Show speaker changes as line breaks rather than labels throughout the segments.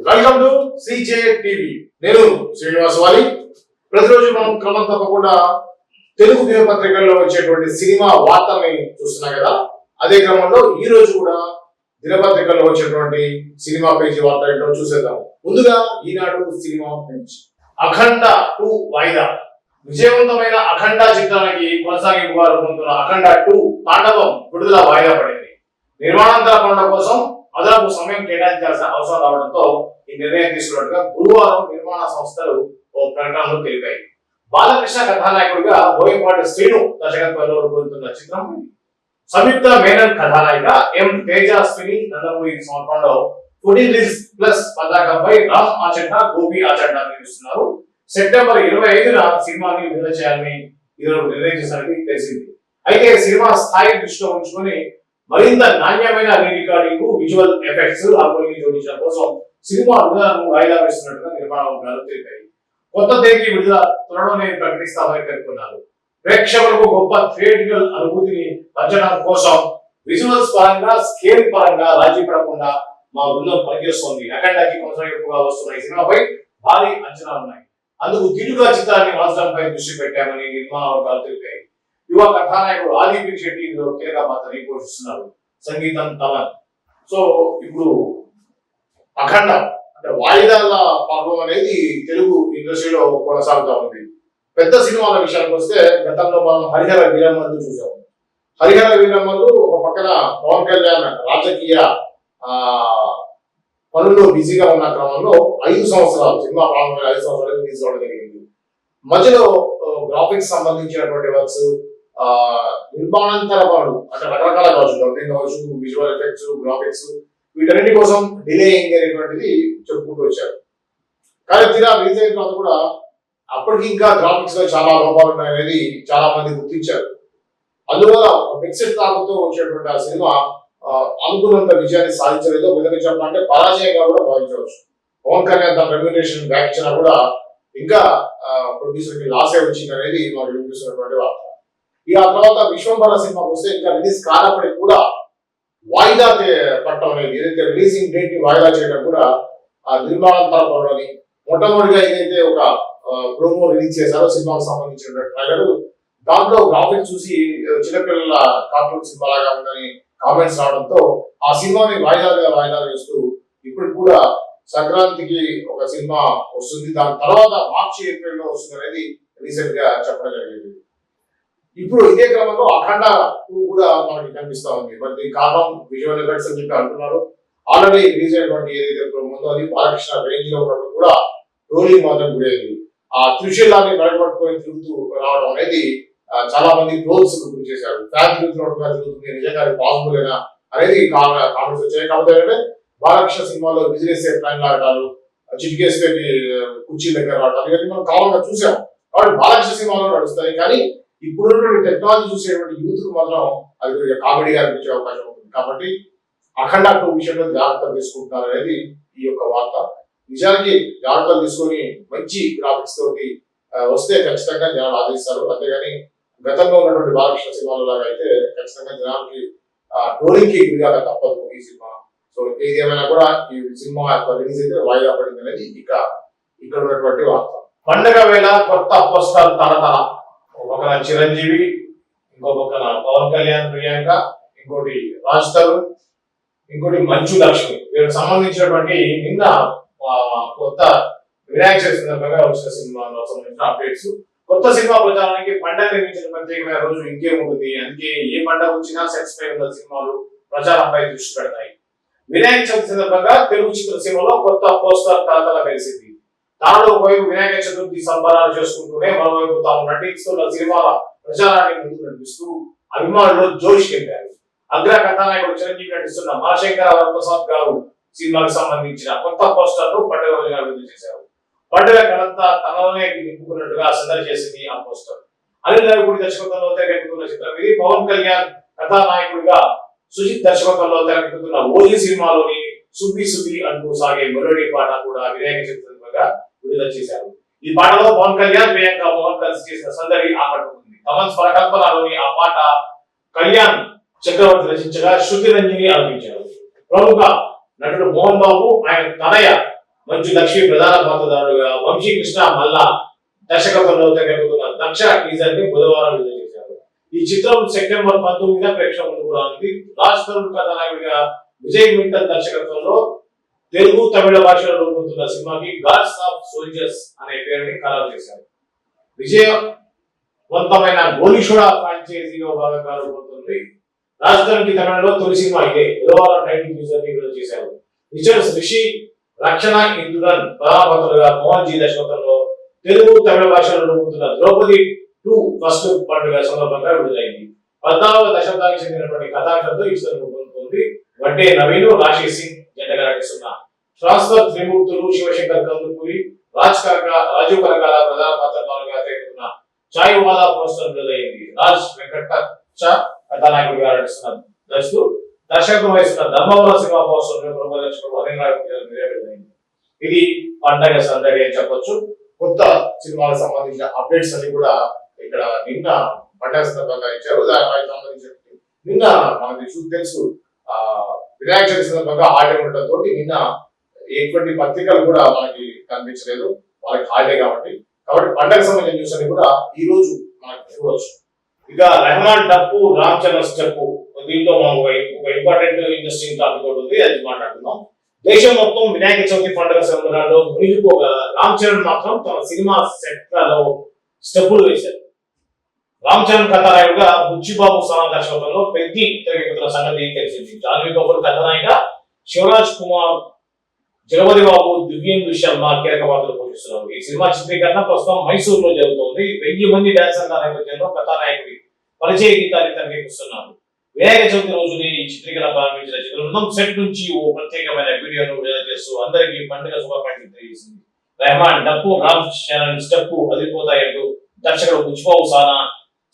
Welcome to CJ TV. నేను శ్రీనివాస్ వాలి ప్రతిరోజు మనం క్రమం తప్పకుండా తెలుగు దినపత్రికల్లో వచ్చేటువంటి సినిమా వార్తల్ని చూస్తున్నాం కదా. అదే క్రమంలో ఈ రోజు కూడా దినపత్రికల్లో వచ్చేటువంటి సినిమా పేజీ వార్త ఏంటో చూసేద్దాం. ముందుగా Eenadu cinema page. Akhanda two వాయిదా. విజయవంతమైన అఖండ చిత్రానికి కొనసాగింపుగా రూపొందుతున్న అఖండ టూ తాండవం విడుదల వాయిదా పడింది. నిర్మాణాంతర పనుల కోసం అదనపు సమయం కేటాయించాల్సిన అవసరం రావడంతో ఈ నిర్ణయం తీసుకున్నట్టుగా గురువారం నిర్మాణ సంస్థలు ఓ ప్రకటనలో తెలిపాయి. బాలకృష్ణ కథానాయకుడిగా బోయపాటి శ్రీను దర్శకత్వంలో రూపొందుతున్న చిత్రం సంయుక్త మేనన్ కథానాయిక ఎం తేజస్విని నందమూరి సమర్పణలో ఫుడీ రిలీజ్ ప్లస్ పతాకంపై రామ్ ఆచంట గోపి ఆచంట నిర్మిస్తున్నారు. సెప్టెంబర్ ఇరవై ఐదున సినిమాని విడుదల చేయాలని ఈరోజు నిర్ణయించేసరికి తెలిసింది. అయితే సినిమా స్థాయి దృష్టిలో ఉంచుకొని మరింత నాణ్యమైన రీరికార్డింగ్ విజువల్ ఎఫెక్ట్స్ హార్మోని జోడించడం కోసం సినిమా విడుదలను వాయిదా వేస్తున్నట్టుగా నిర్మాణ వర్గాలు తెలిపాయి. కొత్త తేదీ విడుదల త్వరలోనే ప్రకటిస్తామని పేర్కొన్నారు. ప్రేక్షకులకు గొప్ప థియేటికల్ అనుభూతిని పంచడం కోసం విజువల్స్ పరంగా స్కేల్ పరంగా రాజీ పడకుండా మా బృందం పనిచేస్తోంది. అఖండకి కొనసాగింపుగా వస్తున్న ఈ సినిమాపై భారీ అంచనాలు ఉన్నాయి అందుకు దిటుగా చిత్రాన్ని మార్చడంపై దృష్టి పెట్టామని నిర్మాణ వర్గాలు తెలిపాయి. యువ కథానాయకుడు ఆదిపి శెట్టి ఇందులో కీలక పాత్రని పోషిస్తున్నారు. సంగీతం తలన్ సో ఇప్పుడు అఖండ అంటే వాయిదాల పర్వం అనేది తెలుగు ఇండస్ట్రీలో కొనసాగుతా ఉంది. పెద్ద సినిమాల విషయానికి వస్తే గతంలో మనం హరిహర వీరమ్మలు చూసాం హరిహర వీరమ్మలు ఒక పక్కన పవన్ కళ్యాణ్ రాజకీయ ఆ పనుల్లో బిజీగా ఉన్న క్రమంలో ఐదు సంవత్సరాలు సినిమా ప్రారంభమైన ఐదు సంవత్సరాలు తీసుకోవడం జరిగింది. మధ్యలో గ్రాఫిక్స్ సంబంధించినటువంటి వర్క్స్ నిర్మాణాంతర పనులు అంటే రకరకాల కావచ్చు డబ్బింగ్ కావచ్చు విజువల్ ఎఫెక్ట్స్ గ్రాఫిక్స్ వీటన్నిటి కోసం డిలేయింగ్ అనేటువంటిది చెప్పుకుంటూ వచ్చారు. కానీ తీరా రిలీజ్ అయిన తర్వాత కూడా అప్పటికి ఇంకా గ్రాఫిక్స్లో చాలా లోపాలు ఉన్నాయనేది చాలా మంది గుర్తించారు. అందువల్ల మిక్సెడ్ తాగుతూ వచ్చేటువంటి ఆ సినిమా అనుకున్నంత విజయాన్ని సాధించలేదు. ఒక విధంగా చెప్పాలంటే పరాజయంగా కూడా భావించవచ్చు. పవన్ కళ్యాణ్ తన రెమ్యునేషన్ బ్యాక్ ఇచ్చినా కూడా ఇంకా ప్రొడ్యూసర్కి లాసే వచ్చింది అనేది మాకు వినిపిస్తున్నటువంటి వార్త. ఇక ఆ తర్వాత విశ్వంబర సినిమా వస్తే ఇంకా రిలీజ్ కానప్పటికి కూడా వాయిదా పట్టడం అనేది ఏదైతే రిలీజింగ్ డేట్ని వాయిదా చేయడం కూడా ఆ నిర్మాణాంతర పనులని మొట్టమొదటిగా ఏదైతే ఒక ప్రోమో రిలీజ్ చేశారో సినిమాకు సంబంధించిన ట్రైలర్ దాంట్లో గ్రాఫిక్ చూసి చిన్నపిల్లల కార్టూన్ సినిమా లాగా ఉందని కామెంట్స్ రావడంతో ఆ సినిమాని వాయిదాలుగా వాయిదా వేస్తూ ఇప్పుడు కూడా సంక్రాంతికి ఒక సినిమా వస్తుంది. దాని తర్వాత మార్చి ఏప్రిల్లో వస్తుంది అనేది రీసెంట్గా చెప్పడం జరిగింది. ఇప్పుడు ఇదే క్రమంలో అఖండ టూ కూడా మనకి కనిపిస్తా ఉంది. మరి దీనికి కారణం విజువల్ ఎఫెక్ట్స్ అని చెప్పి అంటున్నారు. ఆల్రెడీ రిలీజ్ అయినటువంటి ఏదైతే ఉందో అది బాలకృష్ణ రేంజ్లో ఉన్నప్పుడు కూడా రోలింగ్ మాత్రం గురైంది ఆ త్రిశూలాన్ని మెడగొట్టుకొని తిరుగుతూ రావడం అనేది చాలా మంది క్లోత్స్ గురి చేశారు. ఫ్యాన్ తిరుగుతున్నట్టుగా తిరుగుతుంది నిజంగా అది పాసిబుల్ అయినా అనేది కామెంట్స్ వచ్చాయి. కాకపోతే ఏంటంటే బాలకృష్ణ సినిమాలో బిజినెస్ ప్లాన్ ఆడటాలు చిటికేస్తే కుర్చీ దగ్గర రావడం ఇవన్నీ మనం కామన్గా చూసాం. కాబట్టి బాలకృష్ణ సినిమాలో నడుస్తాయి. కానీ ఇప్పుడున్నటువంటి టెక్నాలజీ చూసేటువంటి యూత్కు మాత్రం అది కామెడీగా అనిపించే అవకాశం ఉంటుంది. కాబట్టి అఖండ టూ విషయంలో జాగ్రత్తలు తీసుకుంటున్నారు అనేది ఈ యొక్క వార్త. నిజానికి జాగ్రత్తలు తీసుకొని మంచి గ్రాఫిక్స్ తోటి వస్తే ఖచ్చితంగా జనాలు ఆదరిస్తారు. అంతేగాని గతంలో ఉన్నటువంటి బాలకృష్ణ సినిమాల లాగా అయితే ఖచ్చితంగా జనాలకి ట్రోలింగ్కి గురిగా తప్పదు ఈ సినిమా. సో ఏది ఏమైనా కూడా ఈ సినిమా యొక్క రిలీజ్ అయితే వాయిదా పడింది అనేది ఇక ఇక్కడ ఉన్నటువంటి వార్త. పండగ వేళ కొత్త పోస్టర్ తరతర ఒక పక్కన చిరంజీవి ఇంకో పక్కన పవన్ కళ్యాణ్ ప్రియాంక ఇంకోటి రాజ్ తరుణ్ ఇంకోటి మంచు లక్ష్మి. వీళ్ళకి సంబంధించినటువంటి నిన్న కొత్త వినాయక చవితి సందర్భంగా వచ్చిన సినిమాలో సంబంధించిన అప్డేట్స్ కొత్త సినిమా ప్రచారానికి పండగ నిర్మించిన ప్రత్యేకమైన రోజు ఇంకేముంటుంది అందుకే ఏ పండగ వచ్చినా సెక్స్ పై ఉన్న సినిమాలు ప్రచారంపై దృష్టి పెడతాయి. వినాయక చవితి సందర్భంగా తెలుగు చిత్రసీమలో కొత్త పోస్టర్ తలతల కలిసింది దానిలో ఒకవైపు వినాయక చతుర్థి సంబరాలు చేసుకుంటూనే మరోవైపు తాము నటిస్తున్న సినిమాల ప్రచారాన్ని ముందు నడిపిస్తూ అభిమానులు జోష్ కెంపారు అగ్ర కథానాయకుడు చిరంజీవి నటిస్తున్న మహాశంకర వరప్రసాద్ గారు సినిమాకి సంబంధించిన కొత్త పోస్టర్ను పండుగ రోజున విడుదల చేశారు. పండుగ కలంతా తనలోనే నింపుకున్నట్టుగా సందడి చేసింది ఆ పోస్టర్. అనిల్ రావిపూడి దర్శకత్వంలో తెరకెక్కుతున్న చిత్రం ఇది. పవన్ కళ్యాణ్ కథానాయకుడిగా సుజిత్ దర్శకత్వంలో తెరకెక్కుతున్న ఓజీ సినిమాలోని సుబ్బి సుబ్బి అంటూ సాగే మెలోడీ పాట కూడా వినాయక చిత్రంగా విడుదల చేశారు. ఈ పాటలో పవన్ కళ్యాణ్ ప్రియాంక మోహన్ కలిసి చేసిన సందడి ఆకట్టుకుంది. తమన్ స్వరకల్పనలోని ఆ పాట కళ్యాణ్ చక్రవర్తి రచించగా శృతి రంజని ఆలపించారు ప్రముఖ నటుడు మోహన్ బాబు ఆయన తనయ మంచు లక్ష్మి ప్రధాన పాత్రధారుడుగా వంశీ కృష్ణ మల్లా దర్శకత్వంలో తెరకెక్కుతున్న దక్ష టీజర్ని బుధవారం విడుదల చేశారు. ఈ చిత్రం సెప్టెంబర్ పంతొమ్మిదిన ప్రేక్షకులు కూడా రానుంది. రాజ్ తరుణ్ కథానాయకుడిగా విజయ్ మిట్టల్ దర్శకత్వంలో తెలుగు తమిళ భాషలో రూపొందుతున్న సినిమాకి గాడ్స్ ఆఫ్ సోల్జర్స్ అనే పేరుని ఖరారు చేశారు. విజయవంతమైన గోలిషుడ ఫ్రాంచైజీలో భాగంగా రూపొందుతుంది. రాజధానికి తమిళలో తొలి సినిమా ఇదే. బుధవారం టైటిల్ టీజర్ విడుదల చేశారు. రిచర్స్ రిషి రక్షణ ఇందురన్ పరాపతులుగా మోహన్ జీ దర్శకత్వంలో తెలుగు తమిళ భాషలో రూపొందుతున్న ద్రౌపది టూ ఫస్ట్ పండుగ సందర్భంగా విడుదలైంది. పద్నాలుగవ దశాబ్దానికి చెందినటువంటి కథాంశంతో ఈ చిత్రం రూపొందుతుంది. వడ్డే నవీన్ రాశి సింగ్ జెండగా ట్రాన్స్ఫర్ త్రిమూర్తులు శివశంకర్ కందుకూరి రాజ్ కనక రాజీవ్ కనకాల ప్రధాన పాత్రధారులుగా తెరకెక్కుతున్న చాయ్ వాలా పోస్టర్ విడుదలైంది రాజ్ వెంకట కథానాయకుడిగా నటిస్తున్న దర్శకుడు దర్శకత్వం వహిస్తున్న ధర్మవరం సినిమా పోస్టర్ ప్రముఖ దర్శకుడు విడుదలైంది ఇది పండగ సందడి అని చెప్పొచ్చు. కొత్త సినిమాలకు సంబంధించిన అప్డేట్స్ అన్ని కూడా ఇక్కడ నిన్న పండగ సందర్భంగా ఇచ్చారు. దానికి సంబంధించిన నిన్న మనకి చూ- తెలుసు. వినాయక చవితి సందర్భంగా హాలిడే ఉండటంతో నిన్న ఎటువంటి పత్రికలు కూడా మనకి కనిపించలేదు. వాళ్ళకి హాలిడే కాబట్టి. కాబట్టి పండగ సంబంధించిన న్యూస్ అన్ని కూడా ఈ రోజు మనకి చూడవచ్చు ఇక రెహమాన్ డప్పు రామ్ చరణ్ స్టెప్ దీంట్లో మనం ఒక ఒక ఇంపార్టెంట్ ఇంట్రెస్టింగ్ టాపిక్ ఒకటి ఉంది అది మాట్లాడుతున్నాం దేశం మొత్తం వినాయక చవితి పండుగ సంబరాల్లో మునిగిపోగా రామ్ చరణ్ మాత్రం తన సినిమా సెట్లలో స్టెప్పులు వేశారు. రామ్ చరణ్ బుచ్చిబాబు సనా దర్శకత్వంలో పెద్ది తెరకెక్కుతున్న సంగతి తెలిసింది. జాన్వీ కపూర్ కథానాయిక శివరాజ్ కుమార్ జగపతి బాబు దివ్యేందు శర్మ కీలక పాత్ర పోషిస్తున్నారు. ఈ సినిమా చిత్రీకరణ ప్రస్తుతం మైసూర్లో జరుగుతోంది. వెయ్యి మంది డాన్సర్ల నేపథ్యంలో కథానాయకుడి పరిచయ గీతాన్ని తెరకెక్కిస్తున్నారు. వినాయక చవితి రోజుని ఈ చిత్రీకరణ ప్రారంభించిన చిత్రం సెట్ నుంచి ఓ ప్రత్యేకమైన వీడియోను విడుదల చేస్తూ అందరికీ పండుగ శుభాకాంక్షలు తెలియజేసింది. రెహమాన్ డప్పు రామ్ చరణ్ స్టెప్ అదిరిపోతాయంటూ దర్శకుడు బుచ్చిబాబు సానా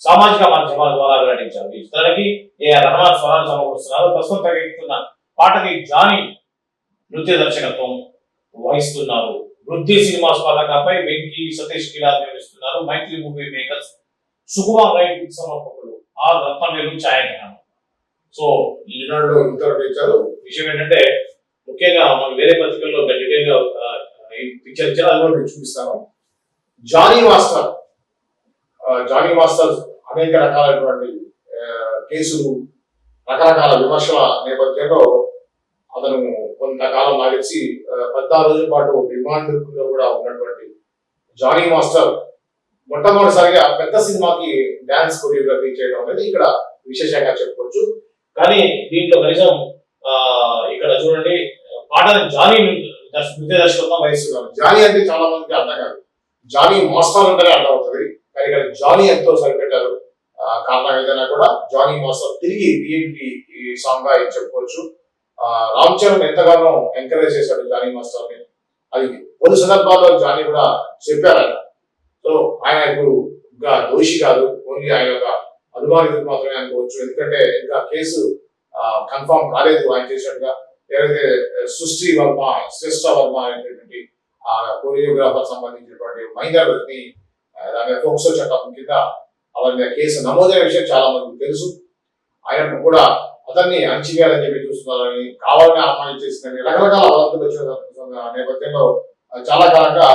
సామాజిక మాధ్యమాల ద్వారా వెల్లడించారు ఈ చిత్రానికి ఏఆర్ రహమాన్ స్వరాలు సమకూరుస్తున్నారు? ప్రస్తుతం తెరకెక్కుతున్న పాటకి జానీ నృత్య దర్శకత్వం వహిస్తున్నారు. వృద్ధి సినిమా పతాకంపై వెంకీ సతీష్ కిలార్ నిర్మిస్తున్నారు. Mythri movie makers Sukumar write సమర్పకులు R Rathnavelu ఛాయాగ్రహణం. సో ఈనాడు ఇంతవరకు ఇచ్చారు. విషయం ఏంటంటే ముఖ్యంగా మనం వేరే పత్రికల్లో డీటెయిల్గా పిక్చర్ ఇచ్చారు. అది కూడా చూపిస్తాను. Johnny master. జానీ మాస్టర్ అనేక రకాలైనటువంటి కేసులు రకరకాల విమర్శల నేపథ్యంలో అతను కొంతకాలం ఆగించి పద్నాలుగు రోజుల పాటు రిమాండ్లో కూడా ఉన్నటువంటి జానీ మాస్టర్ మొట్టమొదటిసారిగా పెద్ద సినిమాకి డాన్స్ కొరియోగ్రఫీ చేయడం అనేది ఇక్కడ విశేషంగా చెప్పుకోవచ్చు. కానీ దీంట్లో కనీసం ఆ, ఇక్కడ చూడండి పాటను జానీ నృత్య దర్శకత్వం వహిస్తున్నారు. జానీ అంటే చాలా మందికి అర్థం కాదు. జానీ మాస్టర్ అంటేనే అర్థం అవుతుంది కానీ ఇక్కడ జానీ ఎంతో సరిపెట్టారు. కారణం ఏదైనా కూడా జానీ మాస్టర్ తిరిగి బిఎన్పి సాంగ్గా చెప్పుకోవచ్చు. రామ్ చరణ్ ఎంతగానో ఎంకరేజ్ చేశాడు జానీ మాస్టర్ని అది కొన్ని సందర్భాల్లో జానీ కూడా చెప్పారు సో ఆయన ఇప్పుడు ఇంకా దోషి కాదు. ఓన్లీ ఆయన యొక్క అనుమానితులు మాత్రమే అనుకోవచ్చు. ఎందుకంటే ఇంకా కేసు కన్ఫర్మ్ కాలేదు ఆయన చేసినట్టుగా. ఏదైతే సృష్టి వర్మ శ్రేష్ట వర్మ అనేటువంటి ఆ కొరియోగ్రాఫర్ సంబంధించినటువంటి మైనర్ని దాని ఫోక్సో చట్టం కింద అవరి మీద కేసు నమోదైన విషయం చాలా మందికి తెలుసు. ఆయన కూడా అతన్ని అణచివేయాలని చెప్పి చూస్తున్నారని కావాలని అమ్మాయి చేసిందని రకరకాల వదంతులు వచ్చిన నేపథ్యంలో చాలా కాలంగా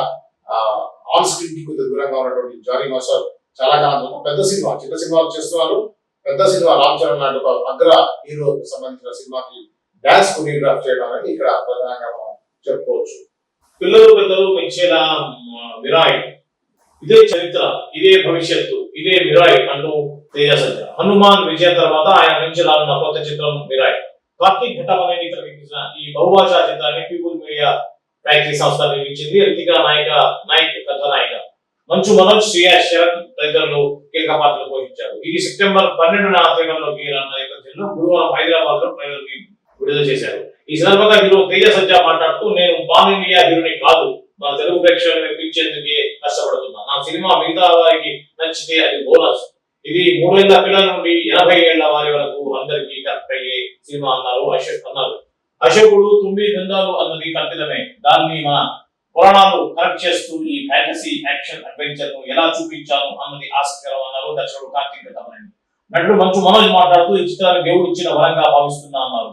ఆన్ స్క్రీన్కి కొద్దిగా దూరంగా ఉన్నటువంటి జానీ మాస్టర్ చాలా కాలం పెద్ద సినిమా చిన్న సినిమాలు చేస్తున్నారు. పెద్ద సినిమా రామ్ చరణ్ లాంటి ఒక అగ్ర హీరో సంబంధించిన సినిమాకి డాన్స్ కొరియోగ్రాఫ్ చేయడం అనేది ఇక్కడ ప్రధానంగా మనం చెప్పుకోవచ్చు. పిల్లలు పెద్దలు పెంచేలా మ, విరాయ్ ఇదే చరిత్ర ఇదే భవిష్యత్తు. ఇదే మిరాయ్ అంటూ తేజసంజ హనుమాన్ విజయం తర్వాత ఆయన నుంచి రానున్న కొత్త చిత్రం మిరాయ్. కార్తీక్ ఘటమనేని తెరకెక్కించిన ఈ బహుభాషా చిత్రాన్ని పీపుల్ మీడియా ఫ్యాక్టరీ సంస్థ నిర్మించింది. రితిక నాయక నాయక్ కథానాయిక. మంచు మనోజ్ శ్రియా శరణ్ తదితరులు కీలక పాత్రలు పోషించారు. ఇది సెప్టెంబర్ పన్నెండున ఆశ్రయంలోకి రానున్న నేపథ్యంలో గురువారం హైదరాబాద్లో ట్రైలర్ విడుదల చేశారు. ఈ సందర్భంగా హీరో తేజ సజ్జా మాట్లాడుతూ నేను పాన్ ఇండియా హీరోని కాదు. మన తెలుగు ప్రేక్షకులను మెప్పించేందుకే కష్టపడుతున్నా. నా సినిమా మిగతా వారికి నచ్చితే అది బోనస్. ఇది మూడేళ్ళ పిల్లల నుండి ఎనభై ఏళ్ళ వారి వరకు అందరికీ కరెక్ట్ అయ్యే సినిమా అన్నారు అశోక్ అన్నారు. అశోకుడు తొమ్మిది బృందాలు అన్నది కల్పితమే. దాన్ని మన పురాణాలు కరెక్ట్ చేస్తూ ఈ ఫ్యాంటసీ యాక్షన్ అడ్వెంచర్ను ఎలా చూపించాను అన్నది ఆసక్తికరం అన్నారు దర్శకుడు కార్తీక్ తమని నటుడు మంచు మనోజ్ మాట్లాడుతూ ఈ చిత్రాన్ని దేవుడు ఇచ్చిన వరంగా భావిస్తున్నా అన్నారు.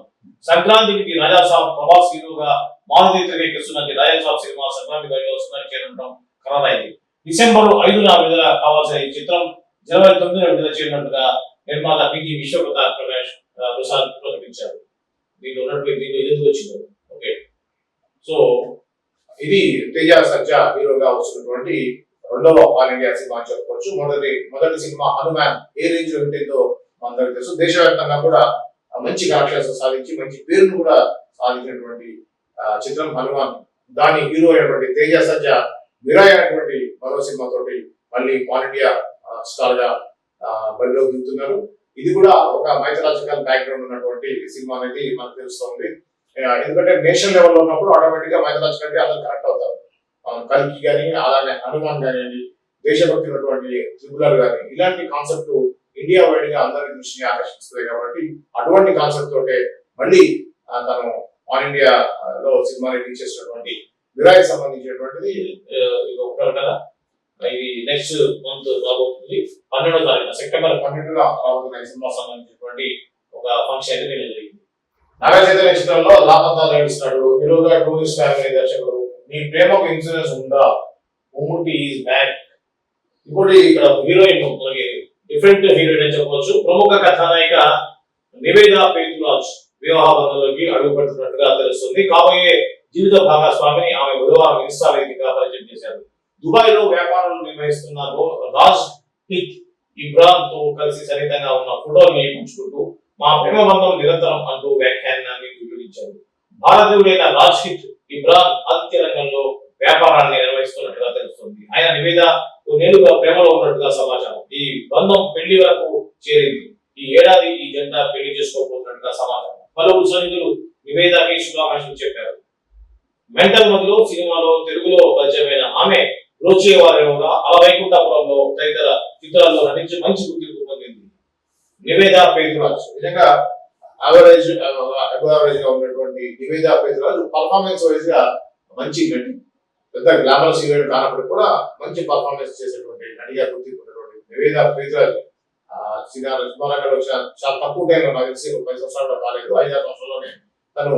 సంక్రాంతికి రాజాసాబ్ ప్రభాస్ హీరోగా
మారుతి తెరకెక్కిస్తున్న రాయల్ సాఫ్ సినిమా సంక్రాంతి బయట వస్తుందని చేరడం ఖరారైంది. డిసెంబర్ ఐదున విడుదల కావాల్సిన ఈ చిత్రం జనవరి తొమ్మిదిన విడుదల చేయనున్నట్టుగా నిర్మాత పిజి విశ్వప్రతాప్ ప్రకాష్ ప్రసాద్ ప్రకటించారు. దీంట్లో ఉన్నటువంటి దీనిలో ఇది ఎందుకు ఓకే. సో
ఇది తేజ సజ్జా హీరోగా వస్తున్నటువంటి రెండవ ఆల్ ఇండియా సినిమా అని చెప్పుకోవచ్చు. మొదటి మొదటి సినిమా హనుమాన్ ఏ రేంజ్లో ఉంటుందో మనందరికీ తెలుసు. దేశవ్యాప్తంగా కూడా మంచి కలెక్షన్స్ సాధించి మంచి పేరును కూడా సాధించినటువంటి చిత్రం హనుమాన్ దాని హీరో అయినటువంటి తేజ సజ్జ విరాయ్ అయినటువంటి మరో సినిమా తోటి మళ్ళీ ఆల్ ఇండియా స్టార్గా బరిలో దిగుతున్నారు ఇది కూడా ఒక మైథలాజికల్ బ్యాక్గ్రౌండ్ ఉన్నటువంటి సినిమా అనేది మనకు తెలుస్తుంది. ఎందుకంటే నేషనల్ లెవెల్లో ఉన్నప్పుడు ఆటోమేటిక్గా మైథలాజికల్ అంటే అందరూ కనెక్ట్ అవుతారు. ఆ, కల్కి కానీ అలానే హనుమాన్ కానివ్వండి దేశభక్తి ఉన్నటువంటి త్రిపులర్ కానీ ఇలాంటి కాన్సెప్ట్ ఇండియా వైడ్గా అందరి దృష్టిని ఆకర్షిస్తుంది కాబట్టి అటువంటి కాన్సెప్ట్ తోటే మళ్ళీ తను ఆల్ ఇండియా లో సినిమా రిలీజ్ చేసినటువంటి విరాయ్ సంబంధించినటువంటిది.
ఇది ఒక ప్రకటన ఇది నెక్స్ట్ మంత్ రాబోతుంది. పన్నెండో తారీఖు సెప్టెంబర్
పన్నెండుగా రాబోతున్న సినిమా
సంబంధించినటువంటి ఒక ఫంక్షన్ అయితే నేను జరిగింది.
నాగచైతన్య చిత్రంలో లాపత్తా నడుస్తున్నాడు హీరోగా టూరిస్ట్ ఫ్యామిలీ దర్శకుడు. నీ ప్రేమకు ఇన్సూరెన్స్ ఉందా?
ఉమ్ముటి ఈజ్ బ్యాక్ ఇప్పుడు ఇక్కడ హీరోయిన్ మనకి డిఫరెంట్ హీరోయిన్ అని చెప్పవచ్చు. ప్రముఖ కథానాయిక నివేద పేతురాజ్ వివాహ బంధంలోకి అడుగుపెట్టినట్టుగా తెలుస్తుంది. కాబోయే జీవిత భాగస్వామిని ఆమె బుధవారం ఇన్స్టా వేదికగా పరిచయం చేశారు. దుబాయ్లో వ్యాపారాలు నిర్వహిస్తున్న రాజ్ హిత్ ఇబ్రాన్తో కలిసి సన్నిహితంగా ఉన్న ఫోటోని పంచుకుంటూ మా ప్రేమ బంధం నిరంతరం అంటూ వ్యాఖ్యానాన్ని వివరించారు భారతీయుడైన రాజ్ హిత్ ఇబ్రాన్ ఆతిథ్య రంగంలో వ్యాపారాన్ని నిర్వహిస్తున్నట్టుగా తెలుస్తుంది. ఆయన నివేద నేరుగా ప్రేమలో ఉన్నట్టుగా సమాచారం. ఈ బంధం పెళ్ళి వరకు చేరింది. ఈ ఏడాది ఈ జంట పెళ్ళి చేసుకోబోతున్నట్టుగా సమాచారం. పలువురు సన్నిధులు నివేదకి శుభాకాంక్షలు చెప్పారు. మెంటల్ మధ్యలో సినిమాలో తెలుగులో పరిచయమైన ఆమె రోచేవారిగా అలవైకుంఠపురంలో తదితర చిత్రాల్లో నటించి మంచి గుర్తింపు పొందింది. నివేద పేదరాజు.
నిజంగా యావరేజ్ యావరేజ్గా ఉన్నటువంటి నివేద పేదరాజు పర్ఫార్మెన్స్ వైజ్గా మంచి నటి. పెద్ద గ్లామరస్ హీరోయిన్ కానప్పుడు కూడా మంచి పర్ఫార్మెన్స్ చేసేటువంటి నటిగా గుర్తింపు ఉన్నటువంటి నివేద పేదరాజు. సినిమా సినిమారంగంలో చాలా తక్కువ టైంలో నాకు తెలిసి ఒక పది సంవత్సరాలు కూడా కాలేదు. ఐదారు సంవత్సరాల్లోనే తను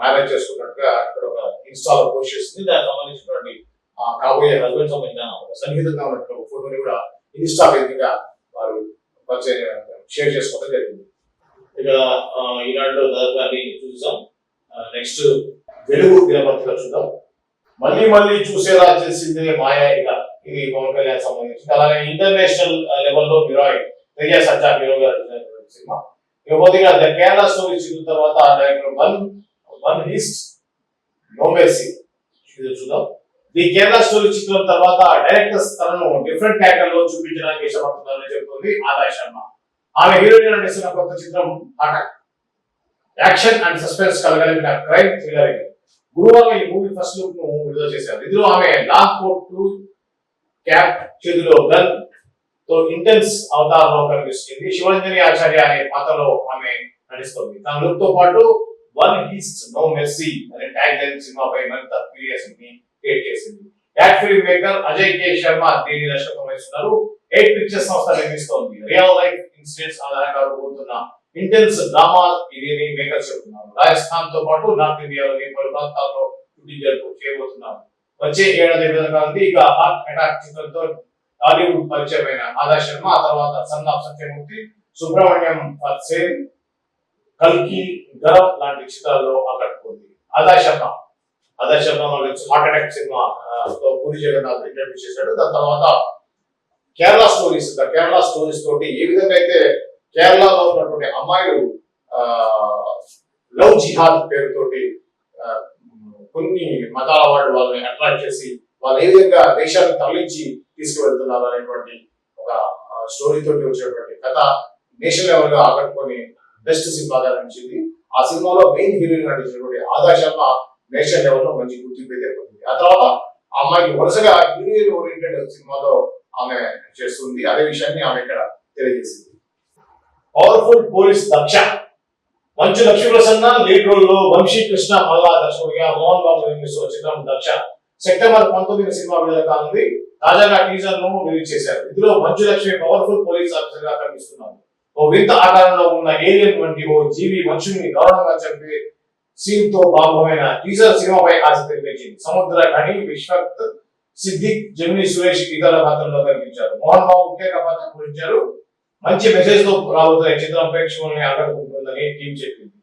మ్యారేజ్ చేసుకున్నట్టుగా ఇక్కడ ఒక ఇన్స్టాలో పోస్ట్ చేసింది. దానికి సంబంధించినటువంటి కాబోయే హస్బెండ్ సంబంధించిన ఒక సన్నిహితంగా ఉన్నట్టు ఒక ఫోటోని కూడా ఇన్స్టా వేదికగా వారు షేర్ చేసుకోవడం జరిగింది.
ఇక ఈనాడు ఈనాడులో దాదాపు చూసాం. నెక్స్ట్
వెలుగు దినపత్రిక చూద్దాం. మళ్ళీ మళ్ళీ చూసేలా చేసిందే మాయా ఇక. ఇది పవన్ కళ్యాణ్ సంబంధించింది. అలాగే ఇంటర్నేషనల్ లెవెల్లో మిరాయ్. తేజ సజ్జా హీరోగా సినిమా. ఇకపోతే ద కేరళ స్టోరీ చూసిన తర్వాత director one one హిస్ట్ no mercy ఇది చూద్దాం. ది కేరళ స్టోరీ చిత్రం తర్వాత డైరెక్టర్స్ తనను డిఫరెంట్ క్యారెక్టర్లో చూపించడానికి ఇష్టపడుతున్నారని చెబుతుంది ఆదా శర్మ. ఆమె హీరోయిన్ నటిస్తున్న కొత్త చిత్రం అటాక్ యాక్షన్ అండ్ సస్పెన్స్ కలగలిగిన క్రైమ్ థ్రిల్లర్ ఇది. గురువారం ఈ మూవీ ఫస్ట్ లుక్ను విడుదల చేశారు. ఇందులో ఆమె లాక్ కోట్ క్యాప్ చేతిలో గన్ సో ఇంటెన్స్ అవతారంలో కనిపిస్తుంది శివంజని ఆచార్య అనే పాత్రలో ఆమె నటిస్తుంది. తన లుక్తో పాటు వన్ హీస్ట్ నో మెర్సీ అనే ట్యాగ్ లైన్ సినిమాపై మరింత క్యూరియాసిటీ క్రియేట్ చేసింది. Ad film maker Ajay K Sharma దీని దర్శకత్వం వహిస్తున్నారు. ఎయిట్ పిక్చర్స్ సంస్థ నిర్మిస్తోంది. రియల్ లైఫ్ ఇన్సిడెంట్స్ ఆధారంగా రూపొందుతున్న ఇంటెన్స్ డ్రామా ఇది మేకర్ చెబుతున్నారు రాజస్థాన్తో పాటు నార్త్ ఇండియాలోని పలు ప్రాంతాల్లో షూటింగ్ జరుపు చేయబోతున్నారు. వచ్చే ఏడాది విధంగా ఉంది ఇక హార్ట్ అటాక్ చిత్రంతో టాలీవుడ్ పరిచయమైన ఆదా శర్మ ఆ తర్వాత son of Satyamurthy Subrahmanyam for sale కల్కి గరం లాంటి చిత్రాల్లో ఆకట్టుకుంది. ఆదా శర్మ ఆదా శర్మ మనకి heart attack cinema Puri Jagannath interview చేశాడు. దాని తర్వాత Kerala stories the Kerala stories తోటి ఏ విధంగా అయితే కేరళలో ఉన్నటువంటి అమ్మాయిలు లవ్ జిహాద్ పేరుతోటి కొన్ని మతాల వాళ్ళు వాళ్ళని అట్రాక్ట్ చేసి వాళ్ళు ఏ విధంగా దేశాన్ని తరలించి తీసుకువెళ్తున్నారు అనేటువంటి ఒక స్టోరీతో వచ్చినటువంటి కథ నేషనల్ లెవెల్గా ఆకట్టుకొని బెస్ట్ సినిమాగా నడిచింది ఆ సినిమాలో మెయిన్ హీరోయిన్ నటించినటువంటి ఆదా శర్మ నేషనల్ లెవెల్లో మంచి గుర్తింపు అయితే పొందింది. ఆ తర్వాత ఆ అమ్మాయికి వరుసగా హీరోయిన్ ఓరియంటెడ్ సినిమాలో ఆమె చేస్తుంది. అదే విషయాన్ని ఆమె ఇక్కడ తెలియజేసింది. Powerful police Daksha. మంచు లక్ష్మీ ప్రసన్న లీడ్ రోల్లో వంశీ కృష్ణ మల్లా దర్శకుడిగా మోహన్ బాబు నిర్మిస్తున్న చిత్రం దక్ష. సెప్టెంబర్ పంతొమ్మిది సినిమా విడుదల కానుంది. తాజాగా టీజర్ను రిలీజ్ చేశారు ఇందులో మంచు లక్ష్మి పవర్ఫుల్ పోలీస్ ఆఫీసర్గా కనిపిస్తున్నారు ఓ వింత ఆకారంలో ఉన్న ఏలియన్ వంటి ఓ జీవి మనుషుల్ని దారుణంగా చంపే సీన్తో భాగమైన టీజర్ సినిమాపై ఆశ పెంచింది సముద్ర ఖని విశ్వక్ సిద్దిక్ జమిని సురేష్ ఇతర పాత్రల్లో కనిపించారు. మోహన్ బాబు ముఖ్యంగా పాత్ర పూజించారు మంచి మెసేజ్తో రాబోతున్న ఈ చిత్రం ప్రేక్షకుల్ని ఆకట్టుకుంటుందని టీం చెప్పింది.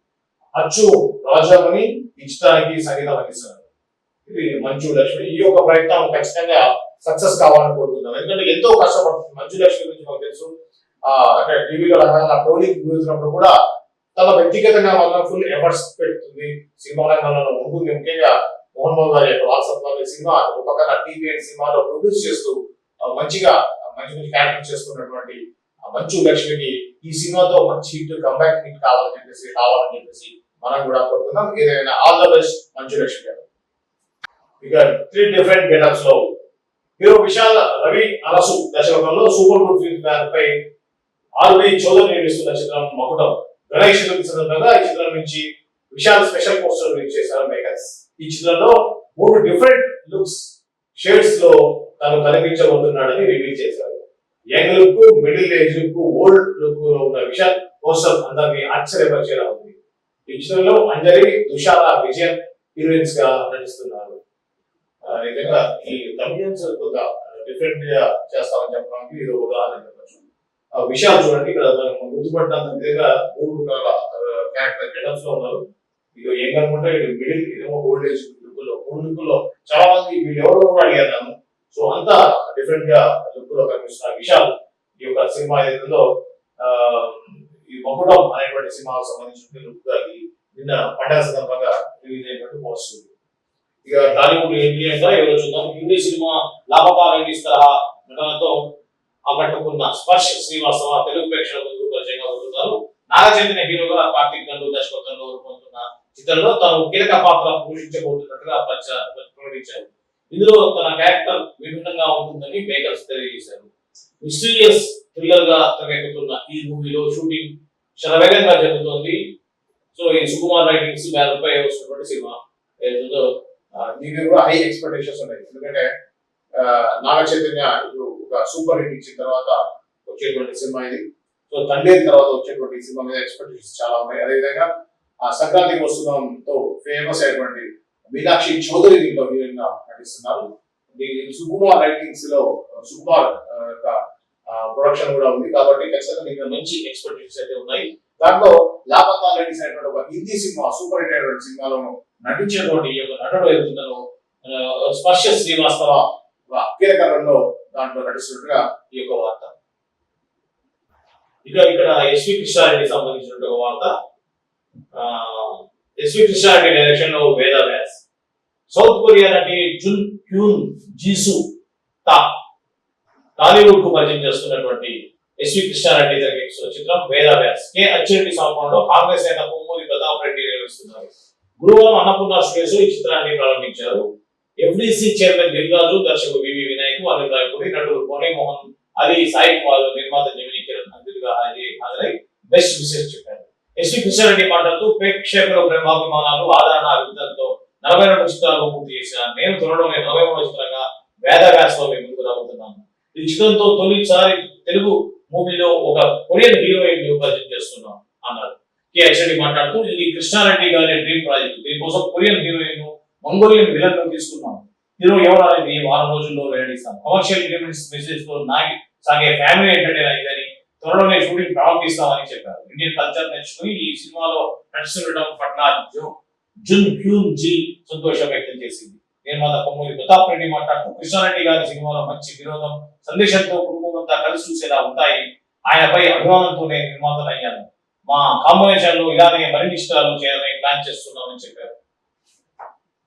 అచ్చు రాజామణి ఈ చిత్రానికి సంగీతం అందిస్తారు ఇది మంచు లక్ష్మి ఈ యొక్క ప్రయత్నం ఖచ్చితంగా సక్సెస్ కావాలని కోరుకుంటున్నాం ఎందుకంటే ఎంతో కష్టపడుతుంది మంచు లక్ష్మి గురించి మాకు తెలుసు. అంటే టీవీలో రకరకాల ట్రోలింగ్ గురించినప్పుడు కూడా తన వ్యక్తిగతంగా మాత్రం ఫుల్ ఎఫర్ట్స్ పెడుతుంది. సినిమా రంగంలో ఉంటుంది. ముఖ్యంగా మోహన్ బాబు గారి యొక్క వారసత్వాన్ని సినిమా ఒక పక్కన టీవీ అండ్ సినిమాలో ప్రొడ్యూస్ చేస్తూ మంచిగా మంచి మంచి క్యారెక్టర్ చేసుకున్నటువంటి మంచు లక్ష్మికి ఈ సినిమాతో మంచి హిట్ కంబ్యాక్ హిట్ కావాలని చెప్పేసి కావాలని చెప్పేసి మనం కూడా కోరుకుందాం. ఏదైనా ఆల్ ద బెస్ట్ మంచు లక్ష్మి గారు. ఇక త్రీ డిఫరెంట్ గెటప్స్లో హీరో విశాల్ రవి అలసు దర్శకత్వంలో సూపర్ గుడ్ ఫిల్మ్ బ్యానర్ పై ఆల్రెడీ చౌదరి నిర్మిస్తున్న చిత్రం మకుటం. గణేష్ చతుర్థి సందర్భంగా ఈ చిత్రం నుంచి విశాల్ స్పెషల్ పోస్టర్ రిలీజ్ చేశారు మేకర్స్. ఈ చిత్రంలో మూడు డిఫరెంట్ లుక్స్ షేడ్స్లో తను కనిపించబోతున్నాడని రివీల్ చేశారు. Young look middle age look old లుక్లో ఉన్న విశాల్ పోస్టర్ అందరినీ ఆశ్చర్యపరిచేలా ఉంది. ఈ చిత్రంలో అంజలి తుషార విజయన్ హీరోయిన్స్గా నటిస్తున్నారు. నిజంగా ఈ కమిడియన్స్ కొంత డిఫరెంట్గా చేస్తామని చెప్పడానికి ఇది ఉదాహరణ చెప్పచ్చు. ఆ విషయాలు చూడండి ఇక్కడ మనం గుర్తుపట్టినంత విధంగా మూడు రకాల క్యారెక్టర్ గెటప్స్లో ఉన్నారు. ఇది ఏం కనుకుంటే ఇది మిడిల్ ఇదేమో ఓల్డ్ ఏజ్ లుక్లో ఓల్డ్ లుక్ చాలా మంది వీళ్ళు ఎవరో కూడా అడిగారు నన్ను. సో అంతా డిఫరెంట్గా లుక్లో కనిపిస్తున్న విషయాలు ఈ యొక్క సినిమా ఏదో ఈ మకుటం అనేటువంటి సినిమాకు సంబంధించిన లుక్గా నిన్న పండగ సందర్భంగా రిలీజ్ అయినట్టు పోస్తుంది ఇక టాలీవుడ్ ఏంటి అంటే ఎవరో చూద్దాం. హిందీ సినిమా లాభపాల ఇంగ్లీష్ తరహా నటనతో ఆకట్టుకున్న స్పర్శ్ శ్రీవాస్తవ తెలుగు ప్రేక్షకుల ముందుకు పరిచయం అవుతున్నారు నాగచైతన్య హీరోగా కార్తీక్ గండు దర్శకత్వంలో రూపొందుతున్న చిత్రంలో తాను కీలక పాత్ర పోషించబోతున్నట్టుగా ప్రకటించారు. ఇందులో తన క్యారెక్టర్ విభిన్నంగా ఉంటుందని మేకర్స్ తెలియజేశారు. మిస్టీరియస్ థ్రిల్లర్గా తెరకెక్కుతున్న ఈ మూవీలో షూటింగ్ శరవేగంగా జరుగుతోంది. సో ఈ సుకుమార్ రైటింగ్స్ బ్యానర్ పై వస్తున్నటువంటి సినిమా ఏదో దీని కూడా హై ఎక్స్పెక్టేషన్స్ ఉన్నాయి. ఎందుకంటే నాగ చైతన్య ఇప్పుడు ఒక సూపర్ హిట్ ఇచ్చిన తర్వాత వచ్చేటువంటి సినిమా ఇది. సో తండ్రి తర్వాత వచ్చేటువంటి సినిమా మీద ఎక్స్పెక్టేషన్స్ చాలా ఉన్నాయి. అదేవిధంగా ఆ సంక్రాంతికి వస్తుందంతో ఫేమస్ అయినటువంటి మీనాక్షి చౌదరి దీంట్లో హీరోయిన్గా నటిస్తున్నారు. సుకుమార్ రైటింగ్స్లో సుకుమార్ యొక్క ప్రొడక్షన్ కూడా ఉంది. కాబట్టి ఖచ్చితంగా దీని మంచి ఎక్స్పెక్టేషన్స్ అయితే ఉన్నాయి. దాంట్లో లాపతా లేడీస్ అనేటువంటి ఒక హిందీ సినిమా సూపర్ హిట్ అయినటువంటి సినిమాలో నటించినటువంటి ఈ యొక్క నటుడు ఎదుగుతుందో స్పర్శ శ్రీవాస్తవ ఒక దాంట్లో నటిస్తున్నట్టుగా ఈ యొక్క వార్త. ఇక ఇక్కడ ఎస్వి కృష్ణారెడ్డి సంబంధించిన ఒక వార్త. ఆ, ఎస్వి కృష్ణారెడ్డి డైరెక్షన్లో వేద వ్యాస్. సౌత్ కొరియా నటి జున్ క్యూన్ జీసు తా టాలీవుడ్కు పరిచయం చేస్తున్నటువంటి ఎస్వి కృష్ణారెడ్డి తెరకెక్కిస్తున్న చిత్రం వేద వ్యాస్. కె అచ్చిరెడ్డి సమర్పణలో కాంగ్రెస్ నేత కొమ్మూరి ప్రతాప్ రెడ్డి నిర్వహిస్తున్నారు. గురువారం అన్నపూర్ణ స్టూడియోస్ ఈ చిత్రాన్ని ప్రారంభించారు. ఎఫ్డిసి చైర్మన్ దిల్రాజు దర్శకుడు వివి వినాయక్ అనిల్ రాయపూడి నటుడు కోనే మోహన్ అలీ సాయి కుమార్ నిర్మాత జమిని కిరణ్ అతిథిగా హాజరై బెస్ట్ విషయం చెప్పారు. ఎస్వి కృష్ణారెడ్డి మాట్లాడుతూ ప్రేక్షకుల ప్రేమాభిమానాలు ఆదరణ అభివృద్ధితో నలభై రెండు చిత్రాలు పూర్తి చేసిన నేను త్వరలోనే నలభై మూడు చిత్రంగా వేద వ్యాసలో మీ ముందుకు రాబోతున్నాను. ఈ చిత్రంతో తొలిసారి తెలుగు మూవీలో ఒక కొరియన్ హీరోయిన్ని పరిచయం చేస్తున్నాం అన్నారు. కే హెచ్డి మాట్లాడుతూ ఇది కృష్ణారెడ్డి గారి డ్రీమ్ ప్రాజెక్ట్ దీనికోసం కొరియన్ హీరోయిన్ మంగోలియన్ విలన్ను తీసుకున్నాం. హీరో ఎవరు అనేది వారం రోజుల్లో వెల్లడిస్తాం. కమర్షియల్ ఎలిమెంట్స్ మెసేజ్తో నాగి సాగే ఫ్యామిలీ ఎంటర్టైన్ ఇదని త్వరలోనే షూటింగ్ ప్రారంభిస్తామని చెప్పారు. ఇండియన్ కల్చర్ నేర్చుకుని ఈ సినిమాలో నడుస్తుండటం పట్ల జున్ హ్యూన్ జీ సంతోషం వ్యక్తం చేసింది. నిర్మాత కొమ్మూరి ప్రతాప్ రెడ్డి మాట్లాడుతూ కృష్ణారెడ్డి గారి సినిమాలో మంచి వినోదం సందేశంతో కుటుంబం అంతా కలిసి చూసేలా ఉంటాయి. ఆయనపై అభిమానంతోనే నిర్మాతనయ్యాను మా కాంబినేషన్లు ఇలానే మరిన్ని ఇష్టాలు చేయాలని ప్లాన్ చేస్తున్నామని చెప్పారు.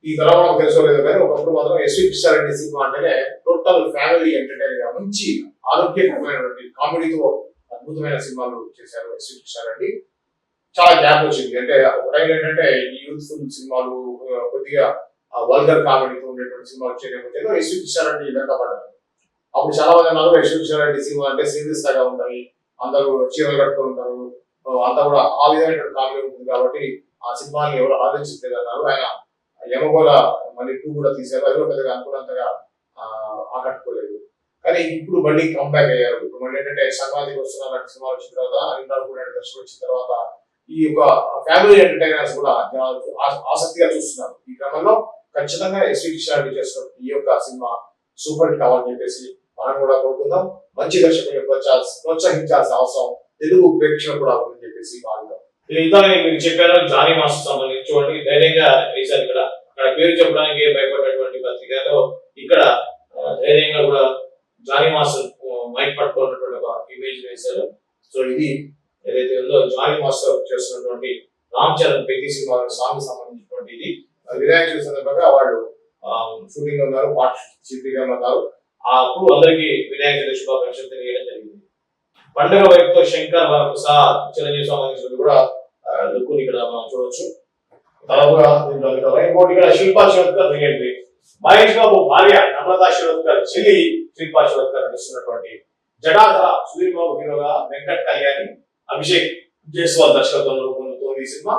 ఈ తరం నాకు తెలుసుకోలేదు కానీ ఒకప్పుడు మాత్రం ఎస్వి కృష్ణారెడ్డి సినిమా అంటేనే టోటల్ ఫ్యామిలీ ఎంటర్టైన్గా మంచి ఆరోగ్యకరమైనటువంటి కామెడీతో అద్భుతమైన సినిమాలు చేశారు ఎస్వి కిషారెడ్డి చాలా గ్యాప్ వచ్చింది. అంటే ఒక టైం ఏంటంటే ఈ యూత్ఫుల్ సినిమాలు కొద్దిగా వల్గర్ కామెడీతో ఉండేటువంటి సినిమాలు చేయడం ఎస్వి కృష్ణారెడ్డి వెనకబడ్డారు అప్పుడు చాలా మంది అన్నారు ఎస్వి కృష్ణారెడ్డి సినిమా అంటే సీరియస్గా ఉంటాయి అందరూ చీరలు కట్టుకొని ఉంటారు అంతా కూడా ఆ విధమైనటువంటి కామెడీ ఉంటుంది కాబట్టి ఆ సినిమాని ఎవరు ఆలోచించలేదు అన్నారు ఆయన యమగోళ మళ్ళీ టూ కూడా తీశారు. అది కూడా పెద్దగా అనుకున్నంతగా ఆకట్టుకోలేదు. కానీ ఇప్పుడు మళ్ళీ కంబ్యాక్ అయ్యారు. ఇప్పుడు మళ్ళీ ఏంటంటే సంక్రాంతికి వస్తున్న సినిమా వచ్చిన తర్వాత అనిల్ కూడా దర్శకుడు వచ్చిన తర్వాత ఈ యొక్క ఫ్యామిలీ ఎంటర్టైనర్స్ కూడా ఆసక్తిగా చూస్తున్నారు. ఈ క్రమంలో ఖచ్చితంగా ఎస్వీ కిషారెడ్డి చేస్తున్న ఈ యొక్క సినిమా సూపర్ హిట్ చెప్పేసి మనం కూడా కోరుకుందాం. మంచి దర్శకులు ప్రోత్సహించాల్సిన అవసరం తెలుగు ప్రేక్షకులు కూడా చెప్పేసి భావిద్దాం.
ఇంత మీకు చెప్పాను జానీ మాస్టర్ సంబంధించి చూడండి. ధైర్యంగా వేశారు ఇక్కడ అక్కడ పేరు చెప్పడానికి భయపడినటువంటి పత్రికలో ఇక్కడ ధైర్యంగా కూడా జానీ మాస్టర్ మైక్ పట్టుకున్నటువంటి ఒక ఇమేజ్ వేశారు. సో ఇది ఏదైతే ఉందో జానీ మాస్టర్ చేస్తున్నటువంటి రామ్ చరణ్ ప్రతి సినిమా సాంగ్ సంబంధించినటువంటి ఇది. వినాయక చవితి సందర్భంగా వాళ్ళు షూటింగ్ ఉన్నారు పాట చిత్రీకరణ ఉన్నారు. ఆ అప్పుడు అందరికీ వినాయక చవితి శుభాకాంక్షలు తెలియడం జరిగింది. పండుగ వైపుతో శంకర్ వరప్రసాద్ చిరంజీవి సంబంధించినది కూడా లుక్ ఇక్కడ మనం చూడొచ్చు. ఇంకోటి ఇక్కడ శిల్పా శివత్కర్ రీఎంట్రీ మహేష్ బాబు భార్య నమ్రతా శివత్కర్ చెల్లి శిల్పా శివత్కర్ నటిస్తున్నటువంటి జటాధర సుధీర్ బాబు హీరోగా వెంకట్ కళ్యాణి అభిషేక్ జైస్వాల్ దర్శకత్వంలో రూపొందుతోంది ఈ సినిమా.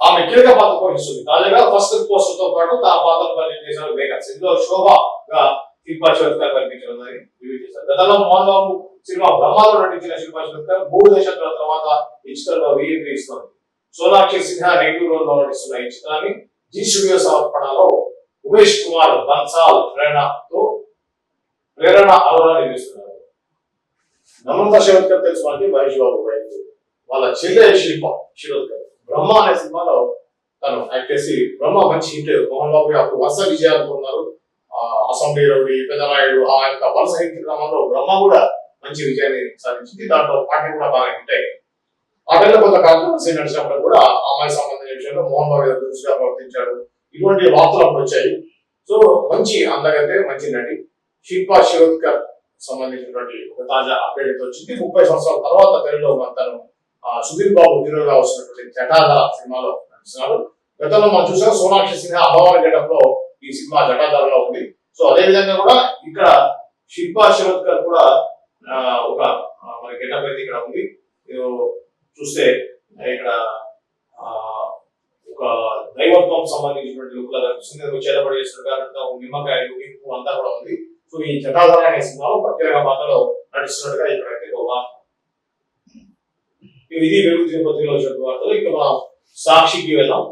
ఆమె కీలక పాత్ర పోషిస్తుంది. తాజాగా ఫస్ట్ పోస్టర్తో పాటు తా పాత్ర పనిచేశారు వేగన్స్ ఇందులో శోభగా శిల్పా శివత్కర్ కనిపించనుందని చేశారు. గతంలో మోహన్ బాబు సినిమా బ్రహ్మాలో నటించిన శిల్పా శివత్కర్ మూడు దశకాల తర్వాత ఈ చిత్రంలో రీఎంట్రీ ఇస్తుంది సోనాక్షి సిన్హా నెగిటివ్ రోల్లో నటిస్తున్న ఈ చిత్రాన్ని జీ స్టూడియో సమర్పణలో ఉమేష్ కుమార్ బన్సాల్ ప్రేరణతో ప్రేరణ అరోరా నిర్మిస్తున్నారు. నమ్రత శివత్కర్ తెలుసు మనకి మహేష్ బాబు వైపు వాళ్ళ చెల్లె శిల్ప శివత్కర్ బ్రహ్మ అనే సినిమాలో తను యాక్ట్ చేసి బ్రహ్మ మంచి హిట్ మోహన్ బాబు అప్పుడు వరుస విజయాలు పొందారు. అసెంబ్లీ రౌడీ పెద్దనాయుడు ఆ యొక్క వలస హిట్ క్రమంలో బ్రహ్మ కూడా మంచి విజయాన్ని సాధించింది. దాంట్లో పార్టీ కూడా బాగా హిట్ అయింది ఆ టైంలో కొంత కాంట్రవర్సీ నడిచినప్పుడు కూడా అమ్మాయి సంబంధించిన విషయంలో మోహన్ బాబు గారు దృష్టిగా ప్రవర్తించాడు ఇటువంటి వార్తలు అప్పుడు వచ్చాయి. సో మంచి అందగతే మంచి నటి శిల్పా శివత్కర్ సంబంధించినటువంటి ఒక తాజా అప్డేట్ అయితే వచ్చింది. ముప్పై సంవత్సరాల తర్వాత తెలుగులో తను ఆ, సుధీర్ బాబు హీరోగా వస్తున్నటువంటి జటాధర సినిమాలో నటిస్తున్నారు. గతంలో మనం చూసాం సోనాక్షి సిన్హా అమ్మవారి గెటప్లో ఈ సినిమా జటాధారలో ఉంది. సో అదే విధంగా కూడా ఇక్కడ శిల్పా శివత్కర్ కూడా ఒక మన గెటప్ అయితే ఇక్కడ ఉంది. చూస్తే ఇక్కడ ఆ, ఒక దైవత్వం సంబంధించినటువంటి లుక్ లాగా కనిపిస్తుంది చేతబడి నిమ్మకాయలు ఉప్పు అంతా కూడా ఉంది. సో ఈ జటాధార అనే సినిమాలో ప్రత్యేక పాత్రలో నటిస్తున్నట్టుగా ఇక్కడైతే ఒక ఇది వెలుగు తిరుపతిలో వచ్చినటువంటి వార్తలు. ఇక మనం సాక్షికి వెళ్దాం.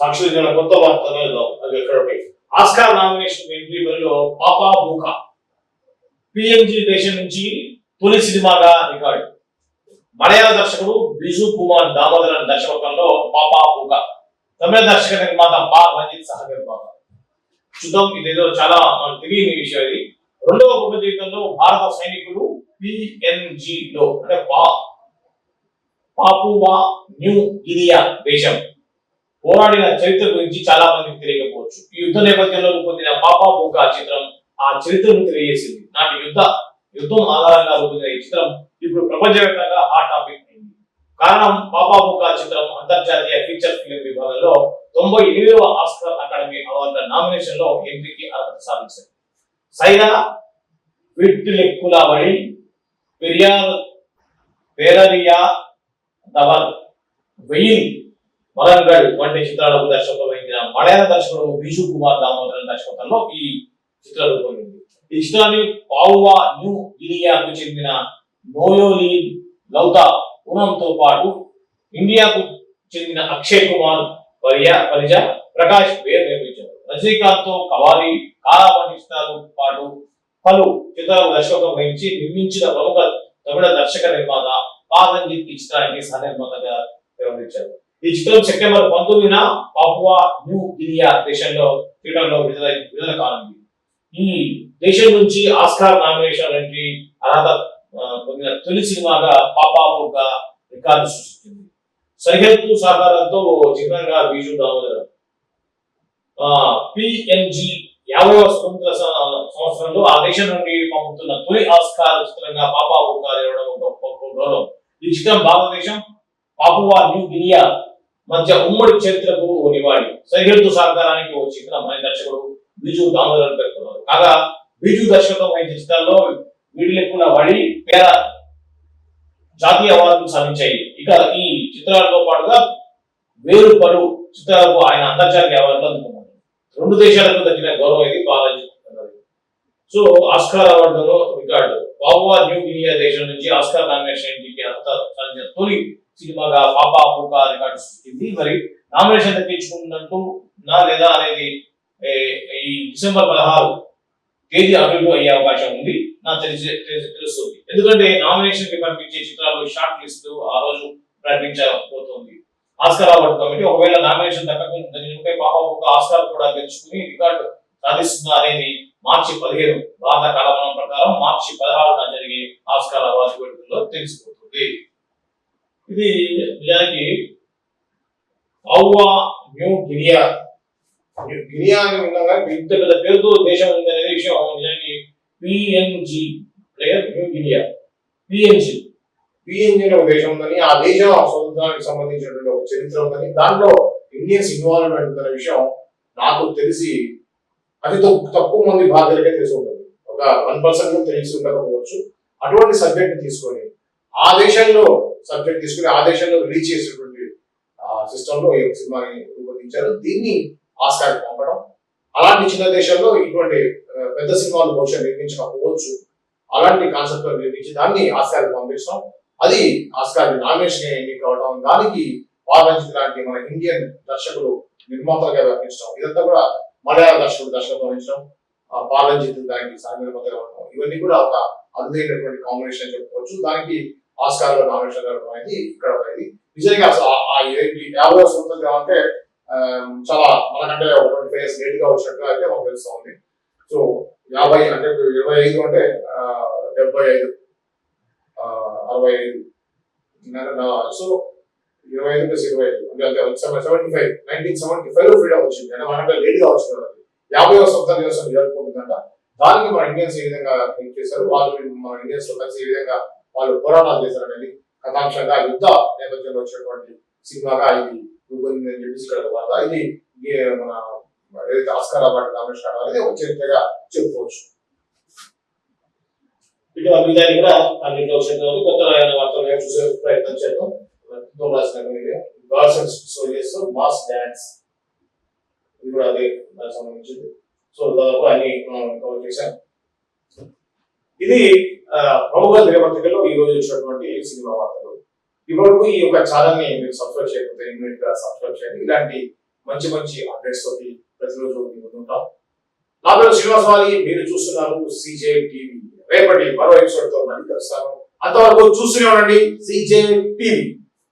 సాక్షి కొత్త వార్తలో వెళ్దాం. ఎక్కడ ఉంటాయి ఆస్కార్ నామినేషన్ ఎంట్రీ బరిలో పాపా బూకా పిఎంజీ దేశం నుంచి తొలి సినిమాగా రికార్డు. మలయాళ దర్శకుడు బిజు కుమార్ దామోదరన్ దర్శకత్వంలో పాపా బూకా తమిళ దర్శక నిర్మాత పా రంజిత్ సహగర్ నిర్మాత చూద్దాం ఇదేదో చాలా మనకు తెలియని విషయం ఇది. రెండవ కుటుంబ జీవితంలో భారత సైనికులు పిఎన్జి లో అంటే పా పాపువా న్యూ గినియా దేశం. పోరాడిన చరిత్ర గురించి చాలా మందికి తెలియకపోవచ్చు. ఈ యుద్ధ నేపథ్యంలో రూపొందిన పాపా బూకా చిత్రం ఆ చరిత్రను తెలియజేసింది. నాటి యుద్ధ యుద్ధం ఆధారంగా రూపొందిన ఈ చిత్రం ఇప్పుడు ప్రపంచవ్యాప్తంగా హాట్ టాపిక్ అయింది. కారణం పాపా బూకా చిత్రం అంతర్జాతీయ ఫీచర్ ఫిల్మ్ విభాగంలో తొంభై ఎనిమిదవ ఆస్కర్ అకాడమీ అవార్డుల నామినేషన్లో ఎంపీకి అర్హత సాధించింది. సైనా విట్లెక్కుల వడి పెరియార్ పేరరియా దవర్ వెయిల్ వరంగల్ వంటి చిత్రాలకు దర్శకత్వం వహించిన మలయాళ దర్శకుడు బీజు కుమార్ దామోదరన్ దర్శకత్వంలో ఈ చిత్ర రూపొందింది. ఈ చిత్రాన్ని పావువా న్యూ గినియాకు చెందిన నోయోలి లౌతా ఉనంతో పాటు ఇండియాకు చెందిన అక్షయ్ కుమార్ వరియా పరిజ ప్రకాష్ పేరు నిర్మించారు. రజనీకాంత్తో కవాలి కాలా వంటి పాటు పలు చిత్రాలకు దర్శకత్వం వహించి నిర్మించిన ప్రముఖ తమిళ దర్శక నిర్మాత పాదంజిత్ ఈ చిత్రానికి సహనిర్మాతగా వ్యవహరించారు. ఈ చిత్రం సెప్టెంబర్ పంతొమ్మిదిన పాపువా న్యూ గినియా దేశంలో థియేటర్లో విడుదల విడుదల కానుంది. ఈ దేశం నుంచి ఆస్కార్ నామినేషన్ వంటి అర్హత పొందిన తొలి సినిమాగా పాపాపుగా రికార్డు సృష్టించింది. సరిహద్దు సహకారంతో చిహ్నంగా బీజు దామోదర్ పిఎన్జి యాభైవ స్వతంత్ర సంవత్సరంలో ఆ దేశం నుండి పంపుతున్న తొలి ఆస్కార్ చిత్రంగా పాపా ఇవ్వడం ఒక గౌరవం. ఈ చిత్రం భారతదేశం పాపువా న్యూ గినియా మధ్య ఉమ్మడి చరిత్రకు ఓ సరిహద్దు సహకారానికి ఓ చిత్రం దర్శకుడు బిజు దామోదర్ పేర్కొన్నారు. కాగా బిజు దర్శకత్వం వహించిన చిత్రాల్లో వీటిలెక్కున వాడి పేర జాతీయ అవార్డులు సాధించాయి. ఇక ఈ చిత్రాలతో పాటుగా వేరు పలు చిత్రాలకు ఆయన అంతర్జాతీయ అవార్డులు అందుకున్నారు. రెండు దేశాలకు దక్కిన గౌరవం ఇది బాలాజీ సో ఆస్కార్ అవార్డులో రికార్డు. పాపువా న్యూ గినియా దేశం నుంచి ఆస్కార్ నామినేషన్ ఇంటికి అర్హత సాధించిన తొలి సినిమాగా పాపా పూకా రికార్డు సృష్టింది మరి నామినేషన్ దక్కించుకున్నట్టు నా లేదా అనేది ఈ డిసెంబర్ పదహారు తేదీ అభివృద్ధి అయ్యే అవకాశం ఉంది. నాకు తెలిసి తెలుస్తుంది. ఎందుకంటే నామినేషన్కి పంపించే చిత్రాలు షార్ట్ లిస్ట్ ఆ రోజు ప్రకటించబోతోంది ఆస్కార్ అవార్డు కమిటీ ఒకవేళ నామినేషన్ దక్కకుండా పాప ఒక ఆస్కార్ కూడా గెలుచుకుని రికార్డు సాధిస్తుందా అనేది మార్చి పదిహేను భారత కాలమానం ప్రకారం మార్చి పదహారున జరిగే ఆస్కార్ అవార్డు వేడుకల్లో తెలిసిపోతుంది. ఇది నిజానికి ఔవా న్యూ గినియా.
గినియా అని విన్నాగా
ఇంత పెద్ద పేరుతో దేశం ఉందనే విషయం నిజానికి పిఎన్జి లేదా న్యూ గిరియా పిఎన్జి
పిఎన్జి అనే ఒక దేశం ఉందని ఆ దేశం స్వతంత్రానికి సంబంధించినటువంటి ఒక చరిత్ర ఉందని దాంట్లో ఇండియన్స్ ఇన్వాల్వ్మెంట్ ఉందనే విషయం నాకు తెలిసి అతి తక్కువ మంది భారతీయులకే తెలిసి ఉంటుంది. ఒక వన్ పర్సెంట్ తెలిసి ఉండకపోవచ్చు. అటువంటి సబ్జెక్ట్ తీసుకొని ఆ దేశంలో సబ్జెక్ట్ తీసుకుని ఆ దేశంలో రిలీజ్ చేసినటువంటి సిస్టమ్లో ఈ సినిమాని రూపొందించారు దీన్ని ఆస్కార్ పంపడం. అలాంటి చిన్న దేశంలో ఇటువంటి పెద్ద సినిమాలు బహుశా నిర్మించకపోవచ్చు. అలాంటి కాన్సెప్ట్లో నిర్మించి దాన్ని ఆస్కార్ పంపించడం అది ఆస్కార్ నామినేషన్ ఎన్నిక అవడం దానికి పార్వజిత్ లాంటి మన ఇండియన్ దర్శకులు నిర్మాతలుగా వ్యవహరించడం ఇదంతా కూడా మలయాళ దర్శకుడు దర్శకత్వం వహించడం పాలంజిత్ దానికి సాంఘిక ఇవన్నీ కూడా ఒక అద్భుతమైనటువంటి కాంబినేషన్ చెప్పుకోవచ్చు. దానికి ఆస్కార్లో నామినేషన్ జరగడం అనేది ఇక్కడ ఇది నిజంగా అసలు ఆ- యాభై స్వతంత్రం అంటే చాలా మనకంటే ఒక ట్వంటీ ఫైవ్ ఇయర్స్ లేట్గా వచ్చినట్టు అయితే మాకు తెలుస్తా ఉంది. సో యాభై అంటే ఇరవై ఐదు అంటే డెబ్బై ఐదు. అరవై ఐదు. సో ఇరవై ఐదు ప్లస్ ఇరవై ఐదు. అంటే సెవెంటీ ఫైవ్. నైన్టీన్ సెవెంటీ ఫైవ్లో ఫ్రీడమ్ వచ్చింది. అంటే మనకంటే లేట్గా వచ్చింది యాభై స్వతంత్ర దినోత్సవం జరుపుకుంటుందంట దానికి మన ఇండియన్స్ ఏ విధంగా థింక్ చేశారు? వాళ్ళు మన ఇండియన్స్లో కలిసి ఏ విధంగా వాళ్ళు పోరాటాలు చేశారనేది కథాంశంగా యుద్ధ నేపథ్యంలో వచ్చినటువంటి సినిమాగా ఇది రూపొందిందని చెప్పేసి ఇక్కడ ఒక ఇది మన ఏదైతే ఆస్కార్ అవార్డు నామినేషన్ అనేది ఒక చరిత్రగా చెప్పుకోవచ్చు.
ఇటు మిగతాది కూడా అన్నింటిలో వచ్చినటువంటి కొత్త రాయన వార్తలు చూసే ప్రయత్నం చేద్దాం. రాసిన gods and soldiers mass dance ఇది కూడా అదే దానికి సంబంధించింది. సో దాదాపు అన్ని కవర్ చేశాను ఇది ప్రముఖ దినపత్రికలో ఈ రోజు వచ్చినటువంటి సినిమా వార్తలు. ఇప్పటికు ఈ యొక్క ఛానల్ని మీరు సబ్స్క్రైబ్ చేయకపోతే ఇమీడియట్గా సబ్స్క్రైబ్ చేయండి. ఇలాంటి మంచి మంచి అప్డేట్స్ తోటి ప్రతిరోజు మీ ఉంటాం. నా పేరు శ్రీనివాసవాలి మీరు చూస్తున్నారు సిజే టీవీ రేపటి మరో ఎపిసోడ్తో మళ్ళీ కలుస్తాను. అంతవరకు చూస్తూనే ఉండండి. CJ TV